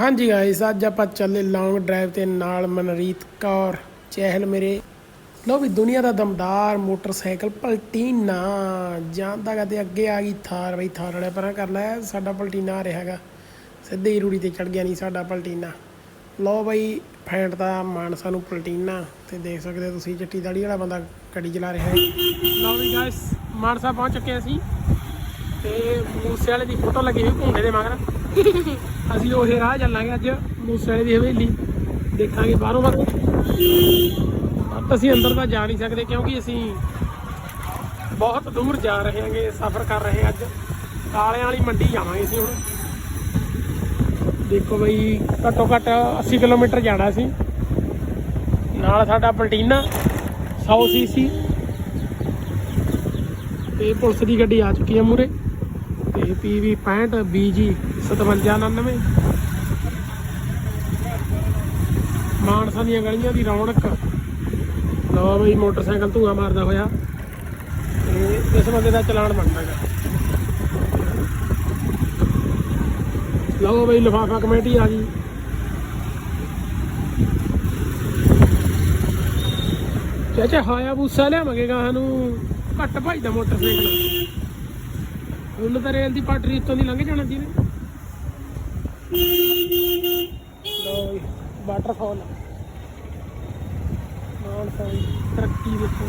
ਹਾਂਜੀ ਗਾਇਸ ਅੱਜ ਆਪਾਂ ਚੱਲੇ ਲੌਂਗ ਡਰਾਈਵ ਤੇ ਨਾਲ ਮਨਰੀਤ ਕੌਰ। ਚਹਿਲ ਮੇਰੇ। ਲੋ ਵੀ ਦੁਨੀਆ ਦਾ ਦਮਦਾਰ ਮੋਟਰਸਾਈਕਲ ਪਲਟੀਨਾ। ਜਾਂਦਾ ਗਾ ਤੇ ਅੱਗੇ ਆ ਗਈ ਥਾਰ ਬਈ, ਥਾਰ ਵਾਲੇ ਪਰਾਂ ਕਰ ਲੈ, ਸਾਡਾ ਪਲਟੀਨਾ ਆ ਰਿਹਾ ਸਿੱਧੇ ਹੀ ਰੂੜੀ ਤੇ ਚੜ ਗਿਆ ਨਹੀਂ ਸਾਡਾ ਪਲਟੀਨਾ। ਲੋ ਬਈ, ਫੈਂਟ ਦਾ ਮਾਨਸਾ ਨੂੰ ਪਲਟੀਨਾ। ਤੇ ਦੇਖ ਸਕਦੇ ਹੋ ਤੁਸੀਂ, ਚਿੱਟੀ ਦਾੜੀ ਵਾਲਾ ਬੰਦਾ ਗੱਡੀ ਚਲਾ ਰਿਹਾ ਹੈ। ਲੋ ਵੀ ਗਾਇਸ ਮਾਨਸਾ ਪਹੁੰਚ ਚੁੱਕੇ ਅਸੀਂ। ਤੇ ਮੂਸੇ ਵਾਲੇ ਦੀ ਫੋਟੋ ਲੱਗੀ ਹੋਈ ਘੁੰਡੇ ਦੇ ਮਗਰ। ਅਸੀਂ ਉਹੇ ਰਾਹ ਚੱਲਾਂਗੇ ਅੱਜ, ਮੂਸੇ ਵਾਲੇ ਦੀ ਹਵੇਲੀ। ਦੇਖਾਂਗੇ ਬਾਹਰੋਂ ਬਾਹਰੋਂ। ਅਸੀਂ ਅੰਦਰ ਤਾਂ ਜਾ ਨਹੀਂ ਸਕਦੇ ਕਿਉਂਕਿ ਅਸੀਂ ਬਹੁਤ ਦੂਰ ਜਾ ਰਹੇ ਹਾਂਗੇ, ਸਫ਼ਰ ਕਰ ਰਹੇ ਹਾਂ ਅੱਜ। ਕਾਲਿਆਂ ਵਾਲੀ ਮੰਡੀ ਜਾਵਾਂਗੇ ਅਸੀਂ ਹੁਣ। ਦੇਖੋ ਬਈ, ਘੱਟੋ ਘੱਟ 80 ਕਿਲੋਮੀਟਰ ਜਾਣਾ ਸੀ। ਨਾਲ ਸਾਡਾ ਪਲਟੀਨਾ 100 ਸੀਸੀ। ਤੇ ਪੁਲਿਸ ਦੀ ਗੱਡੀ ਆ ਚੁੱਕੀ ਹੈ ਮੂਰੇ ਤੇ ਪੀਵੀ 65 BG 5799 ਮਾਨਸਾ ਦੀਆਂ ਗਲੀਆਂ ਦੀ ਰੌਣਕ। ਲਓ ਬਈ, ਮੋਟਰਸਾਈਕਲ ਧੂਆ ਮਾਰਦਾ ਹੋਇਆ। ਤੇ ਇਸ ਬੰਦੇ ਦਾ ਚਲਾਨ ਬਣਦਾ ਹੈਗਾ। ਲਓ ਬਈ, ਲਿਫਾਫਾ ਕਮੇਟੀ ਆ ਗਈ। ਚਾਚਾ, ਹਾਇਆ ਬੂਸਾ ਲਿਆਵਾਂਗੇ ਗਾਹਾਂ ਨੂੰ। ਘੱਟ ਭਾਈ ਦਾ ਮੋਟਰਸਾਈਕਲ। ਹੁਣ ਤਾਂ ਰੇਲ ਦੀ ਪਟੜੀ ਉੱਤੋਂ ਦੀ ਲੰਘ ਜਾਣਾ ਸੀ ਨੇ ਲੋ ਵਾਟਰਫਾਲ ਮਾਨ ਸਾਈ ਤਰੱਕੀ ਦੇਖੋ।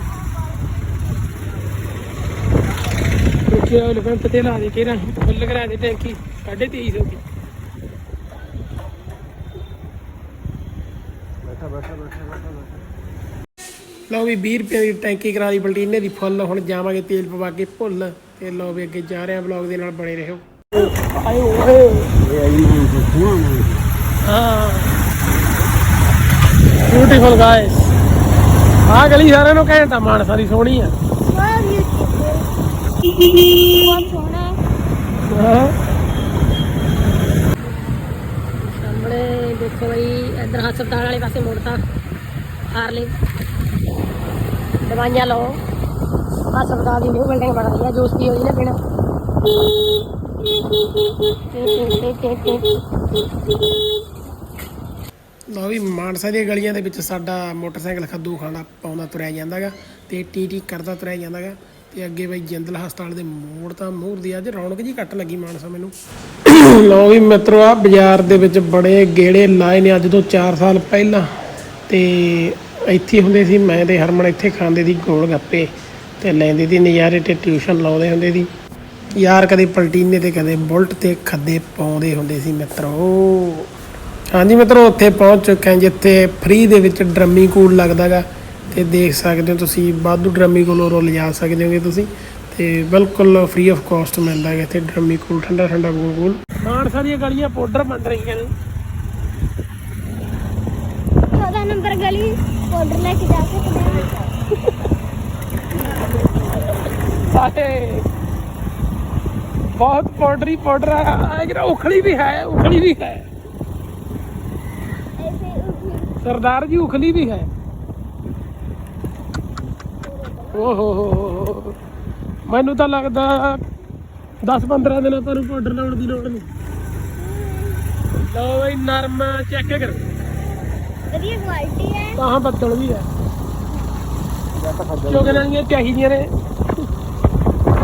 ਦੇਖਿਆ ਐਲੀਫੈਂਟ ਤੇ ਲਾ ਦੇ ਕੇ ਰਾਂ ਫੁੱਲ ਕਰਾ ਦੇ ਟੈਂਕੀ। 2350 ਦੀ। ਬੈਠਾ ਬੈਠਾ ਬੈਠਾ ਬੈਠਾ ਲਓ ਵੀ 20 ਰੁਪਏ ਦੀ ਟੈਂਕੀ ਕਰਾ ਲਈ ਬਲਟੀਨੇ ਦੀ ਫੁੱਲ। ਹੁਣ ਜਾਵਾਂਗੇ ਤੇਲ ਪਵਾ ਕੇ ਭੁੱਲ। ਤੇ ਲਓ ਵੀ ਅੱਗੇ ਜਾ ਰਹੇ ਆ ਵਲੌਗ ਦੇ ਨਾਲ ਬਣੇ ਰਹੋ। ਆਏ ਓਏ ਇਹ ਆਈ ਮਾਂ ਸੁਣਾ ਹਾਂ। ਬਿਊਟੀਫੁਲ ਗਾਇਸ ਆ ਗਲੀ ਸਾਰਿਆਂ ਨੂੰ ਘੈਂਟਾ ਮਾਨਸਾ ਦੀ ਸੋਹਣੀ ਆ। ਬਹੁਤ ਸੋਹਣਾ ਹਾਂ ਸਾਹਮਣੇ ਦੇਖੋ ਬਈ, ਇਧਰ ਹਸਪਤਾਲ ਵਾਲੇ ਪਾਸੇ ਮੁੜਤਾ ਹਾਰਲੇ ਦਵਾਈਆਂ ਲਓ। ਹਸਪਤਾਲ ਦੀ ਨਿਊ ਬਿਲਡਿੰਗ ਬਣ ਰਹੀ ਹੈ ਜੂਸ ਪੀਓ ਜੀ ਨੇ ਪੀਣਾ ਲਓ ਵੀ ਮਾਨਸਾ ਦੀਆਂ ਗਲੀਆਂ ਦੇ ਵਿੱਚ ਸਾਡਾ ਮੋਟਰਸਾਈਕਲ ਖੱਦੂ ਖਾਣਾ ਪਾਉਂਦਾ ਤੁਰਿਆ ਜਾਂਦਾਗਾ ਤੇ ਟੀਟੀ ਕਰਦਾ ਤੁਰਿਆ ਜਾਂਦਾਗਾ ਤੇ ਅੱਗੇ ਬਈ ਜਿੰਦਲ ਹਸਪਤਾਲ ਦੇ ਮੋੜ ਤਾਂ ਮੂਹਰ ਦੀ ਅੱਜ ਰੌਣਕ ਜੀ ਘੱਟ ਲੱਗੀ ਮਾਨਸਾ ਮੈਨੂੰ। ਲਓ ਵੀ ਮਿੱਤਰੋ ਆ ਬਾਜ਼ਾਰ ਦੇ ਵਿੱਚ ਬੜੇ ਗੇੜੇ ਲਾਏ ਨੇ ਅੱਜ ਤੋਂ 4 ਸਾਲ ਪਹਿਲਾਂ ਤੇ ਇੱਥੇ ਹੁੰਦੇ ਸੀ, ਮੈਂ ਤੇ ਹਰਮਨ ਇੱਥੇ ਖਾਂਦੇ ਸੀ ਗੋਲ ਗੱਪੇ ਤੇ ਲੈਂਦੇ ਸੀ ਨਜ਼ਾਰੇ ਤੇ ਟਿਊਸ਼ਨ ਲਾਉਂਦੇ ਹੁੰਦੇ ਸੀ। ਯਾਰ ਕਦੇ ਪਲਟੀਨੇ ਤੇ ਕਦੇ ਬੁਲਟ ਤੇ ਖੱਦੇ ਪਾਉਂਦੇ ਹੁੰਦੇ ਸੀ ਮਿੱਤਰੋ। ਹਾਂਜੀ ਮਿੱਤਰੋ ਉੱਥੇ ਪਹੁੰਚ ਚੁੱਕੇ ਹਾਂ ਜਿੱਥੇ ਫ੍ਰੀ ਦੇ ਵਿੱਚ ਡਰਮੀ ਕੂਲ ਲੱਗਦਾਗਾ ਤੇ ਦੇਖ ਸਕਦੇ ਹੋ ਤੁਸੀਂ ਵਾਧੂ ਡਰਮੀ ਕੂਲ ਉਰੋਂ ਲਿਜਾ ਸਕਦੇ ਹੋਗੇ ਤੁਸੀਂ। ਤੇ ਬਿਲਕੁਲ ਫ੍ਰੀ ਆਫ ਕਾਸਟ ਮਿਲਦਾ ਹੈ ਇੱਥੇ ਡਰਮੀ ਕੂਲ ਠੰਡਾ ਠੰਡਾ ਕੂਲ ਕੂਲ ਮਾਨਸਾ ਦੀਆਂ ਗਲੀਆਂ ਪਾਊਡਰ ਬਣ ਰਹੀਆਂ ਨੇ। 14 ਨੰਬਰ ਗਲੀ ਪਾਊਡਰ ਲੈ ਕੇ ਜਾ ਸਕਦੇ ਸਾਰੇ ਬਹੁਤ ਪਾਊਡਰ ਹੀ ਪਾਊਡਰ ਆ ਇਹ ਉਖਲੀ ਵੀ ਹੈ ਉਖਲੀ ਵੀ ਹੈ। ਸਰਦਾਰ ਜੀ ਉਖਲੀ ਵੀ ਹੈ। ਓ ਹੋ ਹੋ ਹੋ ਹੋ। ਮੈਨੂੰ ਤਾਂ ਲੱਗਦਾ 10 15 ਦਿਨਾਂ ਤੁਹਾਨੂੰ ਪਾਊਡਰ ਲਾਉਣ ਦੀ ਲੋੜ ਨਹੀਂ। ਲਓ ਬਈ ਨਰਮ ਚੈੱਕ ਕਰ। ਵਧੀਆ ਕੁਆਲਿਟੀ ਹੈ। ਤਾਂ ਬੱਦਲ ਵੀ ਹੈ। ਕਿਉਂਕਿ ਇਹਨਾਂ ਚਾਹੀਦੀਆਂ ਨੇ।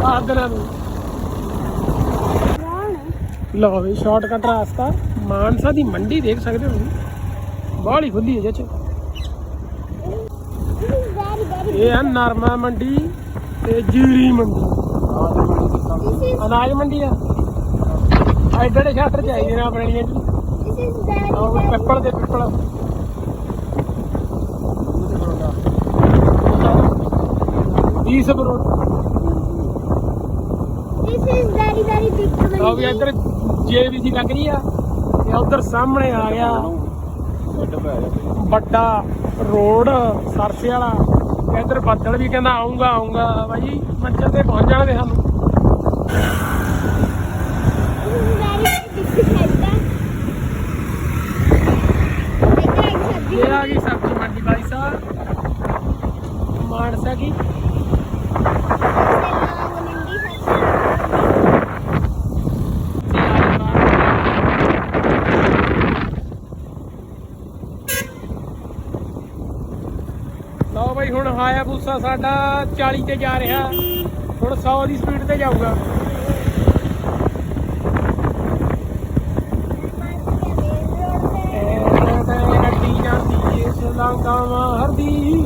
ਆਹ ਦਿਨਾਂ ਨੂੰ। ਲਓ ਵੀ ਸ਼ਾਰਟਕਟ ਰਾਸਤਾ। ਮਾਨਸਾ ਦੀ ਮੰਡੀ ਦੇਖ ਸਕਦੇ ਹੋ ਬਾਹਲੀ ਖੁੱਲੀ ਹੈ ਜੱਚ ਇਹ ਹੈ ਨਰਮਾ ਮੰਡੀ ਤੇ ਜੀਰੀ ਮੰਡੀ। ਅਨਾਜ ਮੰਡੀ ਆ। ਐਡੇ ਸ਼ਾਟਰ ਚਾਹੀਦੇ ਨੇ ਆਪਣੇ ਲਈ ਪਿੱਪਲ ਦੇ ਪਿੱਪਲ। ਵੀਹ ਸੌ crore. This is very very big ਆਹ ਵੀ ਇੱਧਰ ਜੇਬੀਸੀ ਲੱਗ ਰਹੀ ਆ, ਤੇ ਉਧਰ ਸਾਹਮਣੇ ਆ ਗਿਆ। ਵੱਡਾ ਰੋਡ, ਸਰਸੇ ਵਾਲਾ। ਇੱਧਰ ਬੱਦਲ ਵੀ ਕਹਿੰਦਾ ਆਉਂਗਾ ਆਉਂਗਾ ਬਾਈ ਮੰਚਲ ਤੇ ਪਹੁੰਚ ਜਾਣਗੇ ਸਾਨੂੰ। ਦਿਸ ਇਹ ਆ ਗਈ ਸਬਜ਼ੀ ਮੰਡੀ ਬਾਈ ਸਾਹਿਬ। ਮਾਨਸਾ ਕੀ ਮੰਡੀ ਹੈ ਹੁਣ ਹਾਇਆ ਬੂਸਾ ਸਾਡਾ 40 ਤੇ ਜਾ ਰਿਹਾ। ਹੁਣ 100 ਦੀ ਸਪੀਡ ਤੇ ਜਾਊਗਾ। ਗੱਡੀ ਜਾਂਦੀ ਏ ਸਲਾਂਗਾਵਾਂ ਹਰਦੀ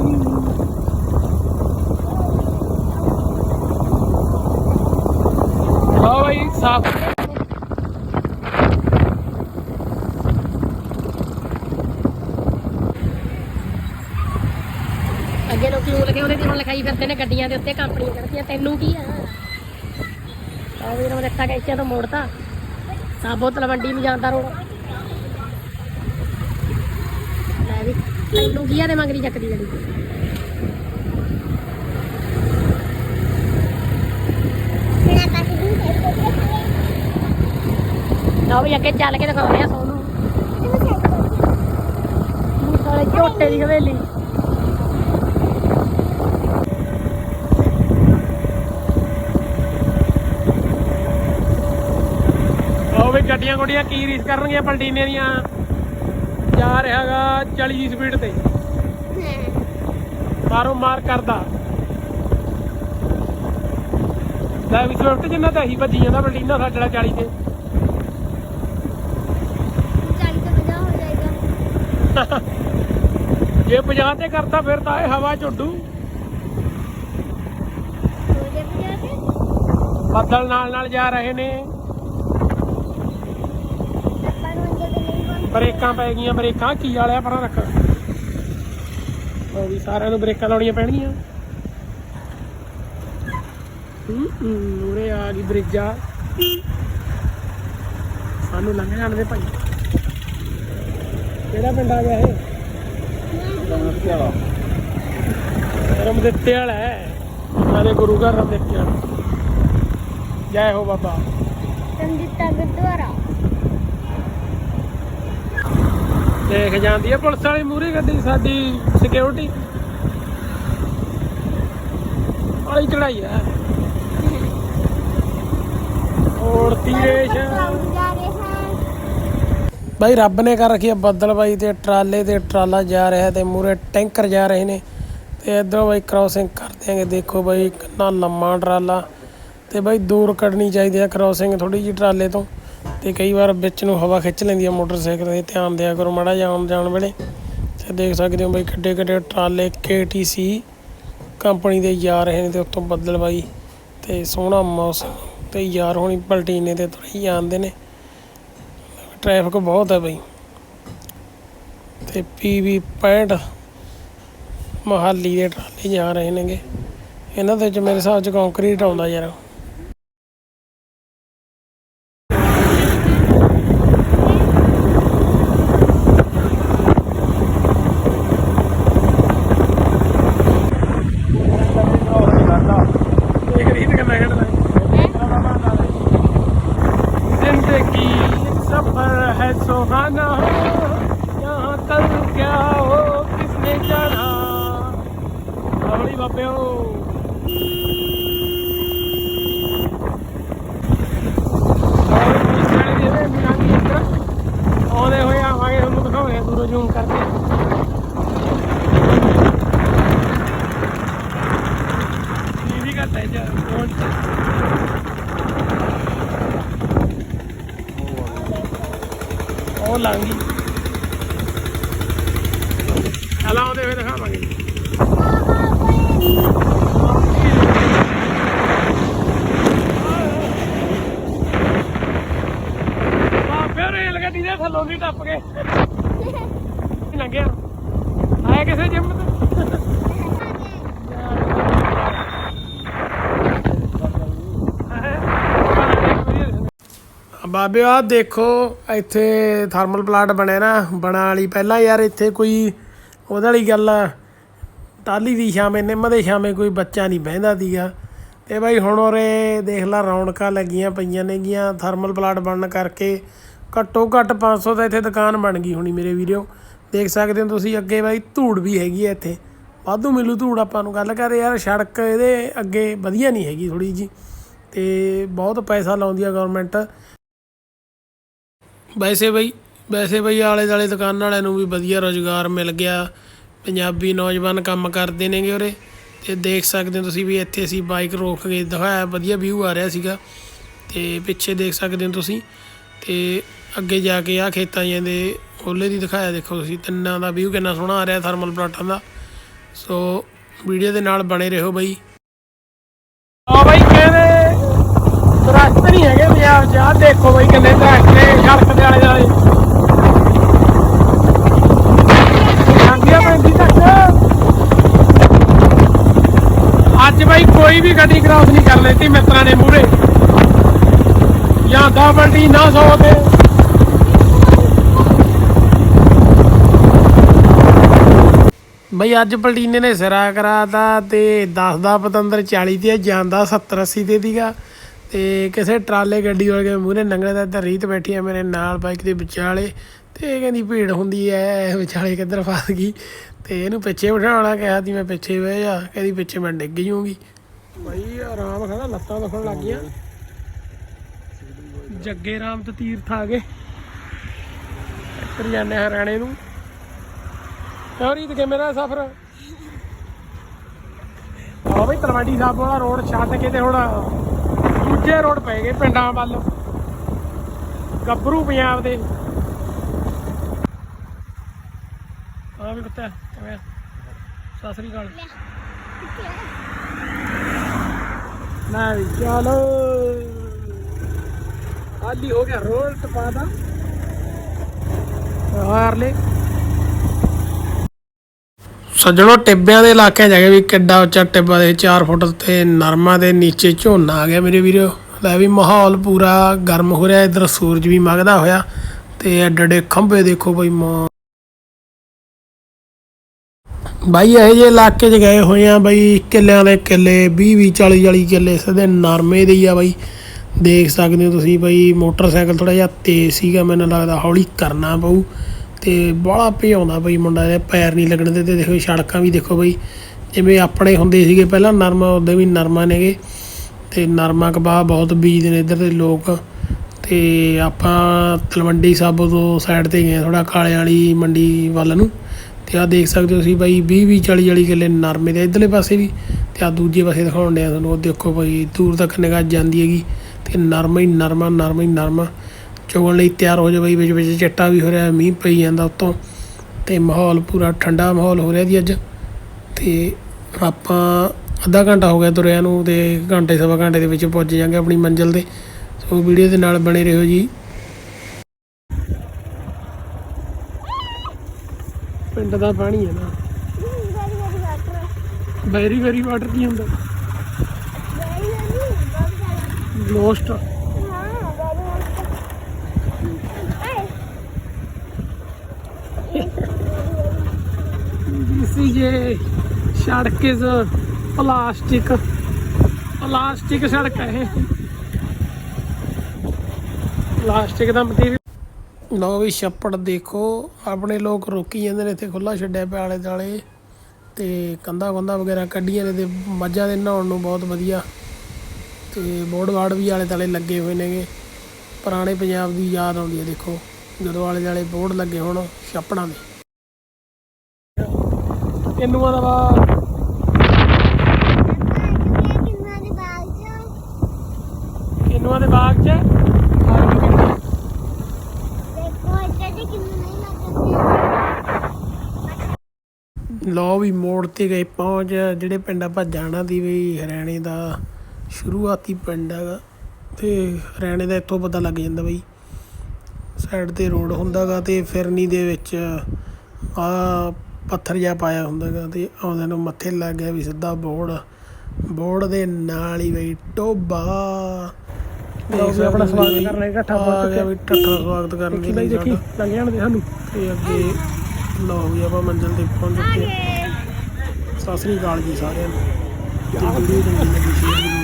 ਲਓ ਬਈ ਸਾਫ਼ ਅੱਗੇ ਲੋਕੀ ਉਹ ਲਗੇ ਉਹਦੇ ਤੇ ਲਿਖਾਈ ਫਿਰਦੇ ਨੇ ਗੱਡੀਆਂ ਦੇ ਉੱਤੇ, ਕੰਪਨੀਆਂ ਕਰਦੀਆਂ ਤੈਨੂੰ ਕੀ ਆ? ਆ ਵੀਰ ਉਹ ਰੱਖਾ ਕੇ ਤੋਂ ਮੋੜਤਾ। ਸਾਬੋ ਤਲਵੰਡੀ ਨੂੰ ਜਾਂਦਾ ਰੋਡ ਲੈ ਵੀ, ਤੈਨੂੰ ਕੀ ਆ ਦੇ ਮੰਗਰੀ ਚੱਕਦੀ ਗੱਡੀ ਲਓ ਵੀ ਅੱਗੇ ਚੱਲ ਕੇ ਦਿਖਾਉਂਦੇ ਆ ਸੋਨੂੰ। ਝੋਟੇ ਦੀ ਹਵੇਲੀ ਉਹ ਵੀ ਗੱਡੀਆਂ ਗੁੱਡੀਆਂ ਕੀ ਰੀਸ ਕਰਨਗੀਆਂ ਪਲਟੀਨੇ ਦੀਆਂ? ਜਾ ਰਿਹਾਗਾ 40 ਦੀ ਸਪੀਡ ਤੇ। ਮਾਰੋ ਮਾਰ ਕਰਦਾ। ਲੈ ਵੀ ਸਵਿਫਟ ਜਿੰਨਾ ਤਾਂ ਹੀ ਭੱਜੀ ਜਾਂਦਾ ਪਲਟੀਨਾ ਸਾਡੇ ਵਾਲਾ 40 ਤੇ। ਜੇ 50 ਤੇ ਕਰਤਾ ਫਿਰ ਤਾਂ ਇਹ ਹਵਾ ਚ ਉੱਡੂ ਬੱਦਲ ਨਾਲ ਨਾਲ ਜਾ ਰਹੇ ਨੇ। ਬ੍ਰੇਕਾਂ ਪੈ ਗਈਆਂ, ਬ੍ਰੇਕਾਂ ਕੀ ਵਾਲਿਆ ਪਰਾਂ ਰੱਖ। ਉਹ ਵੀ ਸਾਰਿਆਂ ਨੂੰ ਬ੍ਰੇਕਾਂ ਲਾਉਣੀਆਂ ਪੈਣਗੀਆਂ। ਹੂੰ ਉਰੇ ਆ ਗਈ ਬ੍ਰਿਜਾ। ਸਾਨੂੰ ਲੰਘ ਜਾਣ ਦੇ ਭਾਈ। ਕਿਹੜਾ ਪਿੰਡ ਆ ਗਿਆ ਇਹ? ਰਮ ਦਿੱਤੇ ਵਾਲਾ ਹੈ। ਸਾਰੇ ਗੁਰੂ ਘਰ ਰਮ ਦਿੱਤੇ ਵਾਲਾ। ਜੈ ਹੋ ਬਾਬਾ। ਦੇਖ ਜਾਂਦੀ ਹੈ ਪੁਲਿਸ ਵਾਲੀ ਮੂਰੀ ਗੱਡੀ ਸਾਡੀ ਸਿਕਿਉਰਿਟੀ ਵਾਲੀ ਚੜਾਈ ਹੈ ਔਰ ਤੀਰੇਸ਼ ਬਾਈ ਰੱਬ ਨੇ ਕਰ ਰੱਖੀ ਹੈ ਬੱਦਲ ਬਾਈ ਤੇ ਟਰਾਲੇ ਤੇ ਟਰਾਲਾ ਜਾ ਰਿਹਾ ਤੇ ਮੂਰੇ ਟੈਂਕਰ ਜਾ ਰਹੇ ਨੇ। ਤੇ ਇਧਰੋਂ ਬਾਈ ਕ੍ਰਾਸਿੰਗ ਕਰ ਦਿਆਂਗੇ। ਦੇਖੋ ਬਾਈ ਕਿੰਨਾ ਲੰਮਾ ਟਰਾਲਾ। ਤੇ ਬਾਈ ਦੂਰ ਕੱਢਣੀ ਚਾਹੀਦੀ ਹੈ ਕ੍ਰਾਸਿੰਗ ਥੋੜੀ ਜਿਹੀ ਟਰਾਲੇ ਤੋਂ। ਤੇ ਕਈ ਵਾਰ ਵਿੱਚ ਨੂੰ ਹਵਾ ਖਿੱਚ ਲੈਂਦੀ ਹੈ ਮੋਟਰਸਾਈਕਲ ਤੇ, ਧਿਆਨ ਦਿਆ ਕਰੋ ਮਾੜਾ ਜਿਹਾ ਆਉਣ ਜਾਣ ਵੇਲੇ। ਤੇ ਦੇਖ ਸਕਦੇ ਹੋ ਬਈ ਕਿੱਡੇ ਕਿੱਡੇ ਟਰਾਲੇ KTC ਕੰਪਨੀ ਦੇ ਜਾ ਰਹੇ ਨੇ ਤੇ ਉੱਤੋਂ ਬੱਦਲ ਬਾਈ ਤੇ ਸੋਹਣਾ ਮੌਸਮ, ਤੇ ਯਾਰ ਹੋਣੀ ਪਲਟੀਨੇ ਤੇ ਤੁਰੇ ਜਾਂਦੇ ਨੇ। ਟ੍ਰੈਫਿਕ ਬਹੁਤ ਹੈ ਬਈ। ਤੇ ਪੀਵੀ 65 ਮੋਹਾਲੀ ਦੇ ਟਰਾਲੇ ਜਾ ਰਹੇ ਨੇਗੇ। ਇਹਨਾਂ ਦੇ ਵਿੱਚ ਮੇਰੇ ਹਿਸਾਬ 'ਚ ਕੰਕਰੀਟ ਆਉਂਦਾ ਯਾਰ। ਗੱਡੀ ਟੱਪ ਕੇ ਲੰਘਿਆ। ਆਇਆ ਕਿਸੇ ਜਿੰਮ ਤੇ? ਬਾਬੇ ਆ ਦੇਖੋ, ਇੱਥੇ ਥਰਮਲ ਪਲਾਂਟ ਬਣਿਆ ਨਾ। ਬਣਾ ਵਾਲੀ ਪਹਿਲਾਂ ਯਾਰ ਇੱਥੇ ਕੋਈ, ਉਹਦੇ ਵਾਲੀ ਗੱਲ ਟਾਲੀ ਦੀ ਛਾਵੇਂ, ਨਿੰਮ ਦੇ ਛਾਵੇਂ ਕੋਈ ਬੱਚਾ ਨਹੀਂ ਬਹਿੰਦਾ ਸੀਗਾ। ਤੇ ਬਾਈ ਹੁਣ ਉਰੇ ਦੇਖ ਲਾ, ਰੌਣਕਾਂ ਲੱਗੀਆਂ ਪਈਆਂ ਨੇਗੀਆਂ ਥਰਮਲ ਪਲਾਂਟ ਬਣਨ ਕਰਕੇ। ਘੱਟੋ ਘੱਟ 500 ਦਾ ਇੱਥੇ ਦੁਕਾਨ ਬਣ ਗਈ ਹੋਣੀ ਮੇਰੇ ਵੀਡੀਓ ਦੇਖ ਸਕਦੇ ਹੋ ਤੁਸੀਂ ਅੱਗੇ ਬਾਈ ਧੂੜ ਵੀ ਹੈਗੀ ਹੈ ਇੱਥੇ। ਵਾਧੂ ਮਿਲੂ ਧੂੜ ਆਪਾਂ ਨੂੰ। ਗੱਲ ਕਰ ਯਾਰ, ਸੜਕ ਇਹਦੇ ਅੱਗੇ ਵਧੀਆ ਨਹੀਂ ਹੈਗੀ ਥੋੜੀ ਜੀ ਤੇ ਬਹੁਤ ਪੈਸਾ ਲਾਉਂਦੀ ਆ ਗਵਰਨਮੈਂਟ ਵੈਸੇ ਬਈ ਵੈਸੇ ਬਈ ਆਲੇ ਦਾਲੇ ਦੁਕਾਨ ਵਾਲਿਆਂ ਨੂੰ ਵੀ ਵਧੀਆ ਰੋਜ਼ਗਾਰ ਮਿਲ ਗਿਆ। ਪੰਜਾਬੀ ਨੌਜਵਾਨ ਕੰਮ ਕਰਦੇ ਨੇਗੇ ਉਰੇ। ਤੇ ਦੇਖ ਸਕਦੇ ਹੋ ਤੁਸੀਂ ਵੀ ਇੱਥੇ ਅਸੀਂ ਬਾਈਕ ਰੋਕ ਕੇ ਦਿਖਾਇਆ, ਵਧੀਆ ਵਿਊ ਆ ਰਿਹਾ ਸੀਗਾ। ਤੇ ਪਿੱਛੇ ਦੇਖ ਸਕਦੇ ਹੋ ਤੁਸੀਂ। ਤੇ ਅੱਗੇ ਜਾ ਕੇ ਆ ਖੇਤਾਂ ਜਿਹੇ ਦੇ ਉਹਲੇ ਦੀ ਦਿਖਾਇਆ ਦੇਖੋ ਤੁਸੀਂ, ਤਿੰਨਾਂ ਦਾ ਵਿਊ ਕਿੰਨਾ ਸੋਹਣਾ ਆ ਰਿਹਾ ਥਰਮਲ ਪਲਾਟਾਂ ਦਾ। ਸੋ ਵੀਡੀਓ ਦੇ ਨਾਲ ਬਣੇ ਰਹੋ ਬਈ। ਆ ਬਈ ਕਹਿੰਦੇ ਦਰਖਤ ਨਹੀਂ ਹੈਗੇ ਪੰਜਾਬ 'ਚ ਆ ਦੇਖੋ ਬਈ ਕਿੰਨੇ ਦਰਖਤ ਨੇ, ਸੜਕ ਦੇ ਆਲੇ ਦੁਆਲੇ। ਜਾਂਦੀਆਂ ਪੈਂਦੀ ਤੱਕ। ਅੱਜ ਬਈ ਕੋਈ ਵੀ ਗੱਡੀ ਕ੍ਰਾਸ ਨਹੀਂ ਕਰ ਲੈਤੀ ਮਿੱਤਰਾਂ ਨੇ ਮੂਰੇ ਜਾਂ ਡਬਲਟੀ ਨਾ ਸੌ ਤੇ। ਬਈ ਅੱਜ ਪਲਟੀਨੇ ਨੇ ਸਿਰਾ ਕਰਾਤਾ ਤੇ 10 ਦਾ ਪਤੰਦਰ 40 ਤੇ ਜਾਂਦਾ 70 80 ਤੇ ਦੀਗਾ। ਤੇ ਕਿਸੇ ਟਰਾਲੇ ਗੱਡੀ ਵਾਲੇ ਮੂਹਰੇ ਨੰਗਲੇ ਦਾ ਇੱਧਰ ਰੀਤ ਬੈਠੀ ਆ ਮੇਰੇ ਨਾਲ ਬਾਈਕ ਦੇ ਵਿਚਾਲੇ। ਤੇ ਕਹਿੰਦੀ ਭੀੜ ਹੁੰਦੀ ਐ ਵਿਚਾਲੇ ਕਿੱਧਰ ਫਸ ਗਈ। ਤੇ ਇਹਨੂੰ ਪਿੱਛੇ ਬਿਠਾਉਣਾ ਕਿਹਾ ਸੀ ਮੈਂ ਪਿੱਛੇ ਬਹਿ ਜਾ, ਕਹਿੰਦੀ ਪਿੱਛੇ ਮੈਂ ਡਿੱਗ ਜੂਗੀ। ਬਈ ਆਰਾਮ ਖੜਾ, ਲੱਤਾਂ ਦੁਖਣ ਲੱਗ ਗਈਆਂ। ਜੱਗੇ ਰਾਮ ਤੇ ਤੀਰਥ ਆ ਗਏ। ਇੱਧਰ ਜਾਂਦੇ ਹਰਿਆਣੇ ਨੂੰ। ਚੋਰੀ ਤੇ ਮੇਰਾ ਸਫ਼ਰ? ਆ ਬਈ ਤਲਵੰਡੀ ਸਾਹਿਬ ਵਾਲਾ ਰੋਡ ਛੱਡ ਕੇ ਤੇ ਹੁਣ ਦੂਜੇ ਰੋਡ ਪੈ ਗਏ ਪਿੰਡਾਂ ਵੱਲ। ਗੱਭਰੂ ਪੰਜਾਬ ਦੇ। ਆ ਵੀ ਕੁੱਤਾ ਕਿਵੇਂ? ਸਤਿ ਸ੍ਰੀ ਅਕਾਲ। ਨਾ ਵੀ ਚਲੋ। ਆਲੀ ਹੋ ਗਿਆ ਰੋਡ ਟਪਾ ਦਾ। ਹਾਰਲੇ ਸੱਜਣੋ, ਟਿੱਬਿਆਂ ਦੇ ਇਲਾਕਿਆਂ 'ਚ ਹੈਗੇ ਵੀ ਕਿੱਡਾ ਉੱਚਾ ਟਿੱਬਾ ਦੇ 4 ਫੁੱਟ ਤੇ ਨਰਮਾ ਦੇ ਨੀਚੇ ਝੋਨਾ ਆ ਗਿਆ ਮੇਰੇ ਵੀਰੋ। ਲੈ ਵੀ ਮਾਹੌਲ ਪੂਰਾ ਗਰਮ ਹੋ ਰਿਹਾ, ਇਧਰ ਸੂਰਜ ਵੀ ਮਗਦਾ ਹੋਇਆ ਤੇ ਐਡੇ ਖੰਭੇ ਦੇਖੋ ਬਈ ਮਾਂ ਬਾਈ ਇਹ ਜੇ ਇਲਾਕੇ 'ਚ ਗਏ ਹੋਏ ਆ ਬਈ, ਕਿੱਲਿਆਂ ਦੇ ਕਿੱਲੇ 20 20 40 40 ਕਿੱਲੇ ਸਿੱਧੇ ਨਰਮੇ ਦੇ ਹੀ ਆ ਬਾਈ। ਦੇਖ ਸਕਦੇ ਹੋ ਤੁਸੀਂ ਬਈ, ਮੋਟਰਸਾਈਕਲ ਥੋੜਾ ਜਿਹਾ ਤੇਜ਼ ਸੀਗਾ, ਮੈਨੂੰ ਲੱਗਦਾ ਹੌਲੀ ਕਰਨਾ ਪਊ। ਤੇ ਬਾਹਲਾ ਭਜਾਉਂਦਾ ਬਈ ਮੁੰਡਾ ਦੇ ਪੈਰ ਨਹੀਂ ਲੱਗਣ ਦੇ ਤੇ ਦੇਖੋ ਸੜਕਾਂ ਵੀ ਦੇਖੋ ਬਈ, ਜਿਵੇਂ ਆਪਣੇ ਹੁੰਦੇ ਸੀਗੇ ਪਹਿਲਾਂ ਨਰਮਾ ਉਹਦੇ ਵੀ ਨਰਮਾ ਨੇਗੇ ਤੇ ਨਰਮਾ ਕਬਾਹ ਬਹੁਤ ਬੀਜਦੇ ਨੇ ਇੱਧਰ ਦੇ ਲੋਕ ਤੇ ਆਪਾਂ ਤਲਵੰਡੀ ਸਾਬੋ ਤੋਂ ਸਾਈਡ ਤੇ ਗਏ ਥੋੜਾ ਕਾਲੇ ਵਾਲੀ ਮੰਡੀ ਵੱਲ ਨੂੰ ਤੇ ਆ ਦੇਖ ਸਕਦੇ ਹੋ ਤੁਸੀਂ ਬਾਈ 20 20 40 40 ਕਿੱਲੇ ਨਰਮੇ ਦੇ ਇਧਰਲੇ ਪਾਸੇ ਵੀ ਤੇ ਆ ਦੂਜੇ ਪਾਸੇ ਦਿਖਾਉਣ ਡਿਆ ਤੁਹਾਨੂੰ, ਉਹ ਦੇਖੋ ਬਾਈ ਦੂਰ ਤੱਕ ਨਿਗਾਹ ਜਾਂਦੀ ਹੈਗੀ ਤੇ ਨਰਮਾ ਹੀ ਨਰਮਾ ਨਰਮਾ ਹੀ ਨਰਮਾ। ਚੁਗਣ ਲਈ ਤਿਆਰ ਹੋ ਜਾ ਬਈ ਵਿੱਚ ਵਿੱਚ ਚੱਟਾ ਵੀ ਹੋ ਰਿਹਾ ਮੀਂਹ ਪਈ ਜਾਂਦਾ ਉਤੋਂ। ਤੇ ਮਾਹੌਲ ਪੂਰਾ ਠੰਡਾ ਮਾਹੌਲ ਹੋ ਰਿਹਾ ਜੀ ਅੱਜ। ਤੇ ਆਪਾਂ ਅੱਧਾ ਘੰਟਾ ਹੋ ਗਿਆ ਤੁਰਿਆਂ ਨੂੰ ਤੇ ਘੰਟੇ ਸਵਾ ਘੰਟੇ ਦੇ ਵਿੱਚ ਪਹੁੰਚ ਜਾਾਂਗੇ ਆਪਣੀ ਮੰਜ਼ਿਲ ਤੇ। ਸੋ ਵੀਡੀਓ ਦੇ ਨਾਲ ਬਣੇ ਰਹੋ ਜੀ। ਪਿੰਡ ਦਾ ਪਾਣੀ ਹੈ ਨਾ। ਵੈਰੀ ਵੈਰੀ ਵਾਟਰ ਕੀ ਹੁੰਦਾ? ਲੋਸਟ ਇਸੀ ਜੇ ਸੜਕ ਇਸ ਪਲਾਸਟਿਕ ਪਲਾਸਟਿਕ ਸੜਕ ਹੈ ਪਲਾਸਟਿਕ ਦਾ ਮਟੀਰੀਅਲ ਲਓ ਵੀ ਛੱਪੜ ਦੇਖੋ, ਆਪਣੇ ਲੋਕ ਰੋਕੀ ਜਾਂਦੇ ਨੇ ਇੱਥੇ ਖੁੱਲਾ ਛੱਡਿਆ ਪਿਆ ਆਲੇ ਦੁਆਲੇ। ਤੇ ਕੰਧਾ ਕੰਧਾਂ ਵਗੈਰਾ ਕੱਢੀਆਂ ਨੇ ਤੇ ਮੱਝਾਂ ਦੇ ਨਹਾਉਣ ਨੂੰ ਬਹੁਤ ਵਧੀਆ। ਤੇ ਬੋਰਡ ਵਾਰਡ ਵੀ ਆਲੇ ਦੁਆਲੇ ਲੱਗੇ ਹੋਏ ਨੇਗੇ। ਪੁਰਾਣੇ ਪੰਜਾਬ ਦੀ ਯਾਦ ਆਉਂਦੀ ਹੈ, ਦੇਖੋ। ਜਦੋਂ ਆਲੇ ਦੁਆਲੇ ਬੋਰਡ ਲੱਗੇ ਹੋਣ ਛਾਪੜਾਂ ਦੇ। ਕਿੰਨੂਆਂ ਦਾ ਵਾ। ਕਿੰਨੂਆਂ ਦੇ ਬਾਗ 'ਚ? ਲੋ ਵੀ ਮੋੜ ਤੇ ਗਏ ਪਹੁੰਚ, ਜਿਹੜੇ ਪਿੰਡ ਆਪਾਂ ਜਾਣਾ ਦੀ ਵੀ ਹਰਿਆਣੇ ਦਾ ਸ਼ੁਰੂਆਤੀ ਪਿੰਡ ਹੈਗਾ, ਤੇ ਹਰਿਆਣੇ ਦਾ ਇੱਥੋਂ ਪਤਾ ਲੱਗ ਜਾਂਦਾ ਬਈ। ਸਾਈਡ ਤੇ ਰੋਡ ਹੁੰਦਾਗਾ ਤੇ ਫਿਰਨੀ ਦੇ ਵਿੱਚ ਆ ਪੱਥਰ ਜਿਹਾ ਪਾਇਆ ਹੁੰਦਾਗਾ ਤੇ ਆਉਂਦੇ ਨੂੰ ਮੱਥੇ ਲੱਗ ਗਿਆ ਵੀ ਸਿੱਧਾ ਬੋਰਡ ਬੋਰਡ ਦੇ ਨਾਲ ਹੀ ਬਈ ਟੋਬਾ। ਲਓ ਵੀ ਆਪਣਾ ਸਵਾਗਤ ਕਰਨ ਲਈ ਢੱਠਾ ਪਹੁੰਚ ਚੁੱਕਿਆ। ਵੀ ਠੱਠਾ ਸਵਾਗਤ ਕਰਨ ਲਈ ਬਈ ਦੇਖੀ ਲੱਗ ਜਾਣ ਦੇ ਸਾਨੂੰ। ਤੇ ਅੱਗੇ ਲਓ ਵੀ ਆਪਾਂ ਮੰਜ਼ਿਲ ਤੇ ਪਹੁੰਚ ਚੁੱਕੇ। ਸਤਿ ਸ੍ਰੀ ਅਕਾਲ ਜੀ ਸਾਰਿਆਂ ਨੂੰ। ਤੇ ਵੀਡੀਓ ਚੰਗੀ ਲੱਗੀ ਸ਼ੇਅਰ